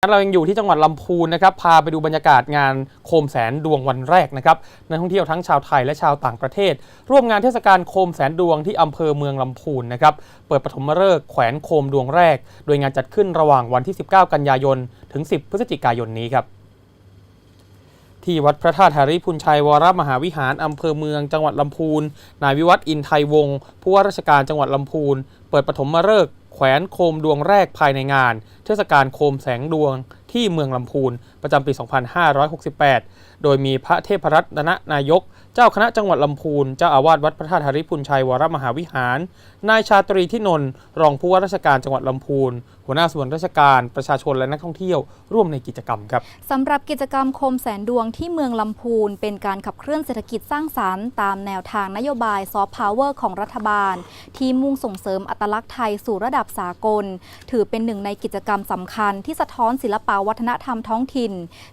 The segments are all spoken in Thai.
เรายังอยู่ที่จังหวัดลำพูนนะครับ พาไปดูบรรยากาศงานโคมแสนดวงวันแรกนะครับนักท่องเที่ยวทั้งชาวไทยและชาวต่างประเทศ ร่วมงานเทศกาลโคมแสนดวงที่อำเภอเมืองลำพูนนะครับ เปิดปฐมฤกษ์แขวนโคมดวงแรก โดยงานจัดขึ้นระหว่างวันที่ 19 กันยายน ถึง 10 พฤศจิกายนนี้ครับ ที่วัดพระธาตุหาริพุนชัยวรมหาวิหารอำเภอเมืองจังหวัดลำพูน นายวิวัฒน์อินไทยวงศ์ผู้ว่าราชการจังหวัดลำพูน เปิดปฐมฤกษ์แขวนโคมดวงแรกภายในงาน เทศกาลโคมแสงดวงที่เมืองลำพูน ประจำปี 2568 โดยมีพระเทพรัตนนายก เจ้าคณะจังหวัดลำพูน เจ้าอาวาสวัดพระธาตุหาริพุนชัยวรมหาวิหาร นายชาตรีที่นนท์รองผู้ว่าราชการจังหวัดลำพูน หัวหน้าส่วนราชการประชาชนและนักท่องเที่ยวร่วมในกิจกรรมครับสำหรับกิจกรรมโคมแสนดวงที่เมืองลำพูน เป็นการขับเคลื่อนเศรษฐกิจสร้างสารรค์ตามแนวทางนโยบายซอฟต์พาวเวอร์ของรัฐบาล ที่มุ่งส่งเสริมอัตลักษณ์ไทยสู่ระดับสากล ถือเป็นหนึ่งในกิจกรรมสำคัญที่สะท้อนศิลปวัฒนธรรมท้องถิ่น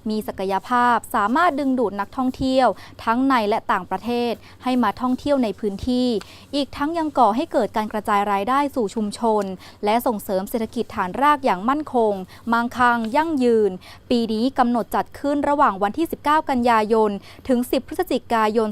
มีศักยภาพสามารถดึงดูดนักท่องเที่ยว ทั้งในและต่างประเทศ ให้มาท่องเที่ยวในพื้นที่ อีกทั้งยังก่อให้เกิดการกระจายรายได้สู่ชุมชน และส่งเสริมเศรษฐกิจฐานรากอย่างมั่นคง มั่งคั่งยั่งยืน ปีนี้กำหนดจัดขึ้นระหว่างวันที่ 19 กันยายน ถึง 10 พฤศจิกายน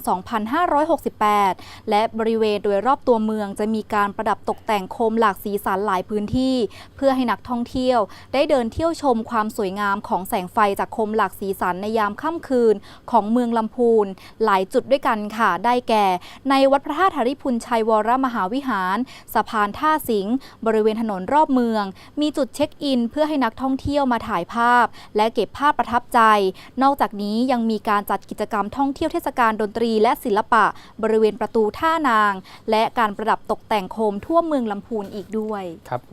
2568 และบริเวณโดยรอบตัวเมืองจะมีการประดับตกแต่งโคมหลากสีสันหลายพื้นที่ เพื่อให้นักท่องเที่ยว ได้เดินเที่ยวชมความสวยงามของแสงไฟจากโคมหลากสีสันในยามค่ำคืนของเมืองลำพูน หลายจุดด้วยกันค่ะ ได้แก่ ในวัดพระธาตุหริพุนชัยวรมหาวิหาร สะพานท่าสิงห์ บริเวณถนนรอบเมืองมีจุดเช็คอิน เพื่อให้นักท่องเที่ยวมาถ่ายภาพ และเก็บภาพประทับใจ นอกจากนี้ยังมีการจัดกิจกรรมท่องเที่ยวเทศกาลดนตรี และศิลปะ บริเวณประตูท่านาง และการประดับตกแต่งโคมทั่วเมืองลำพูนอีกด้วยครับ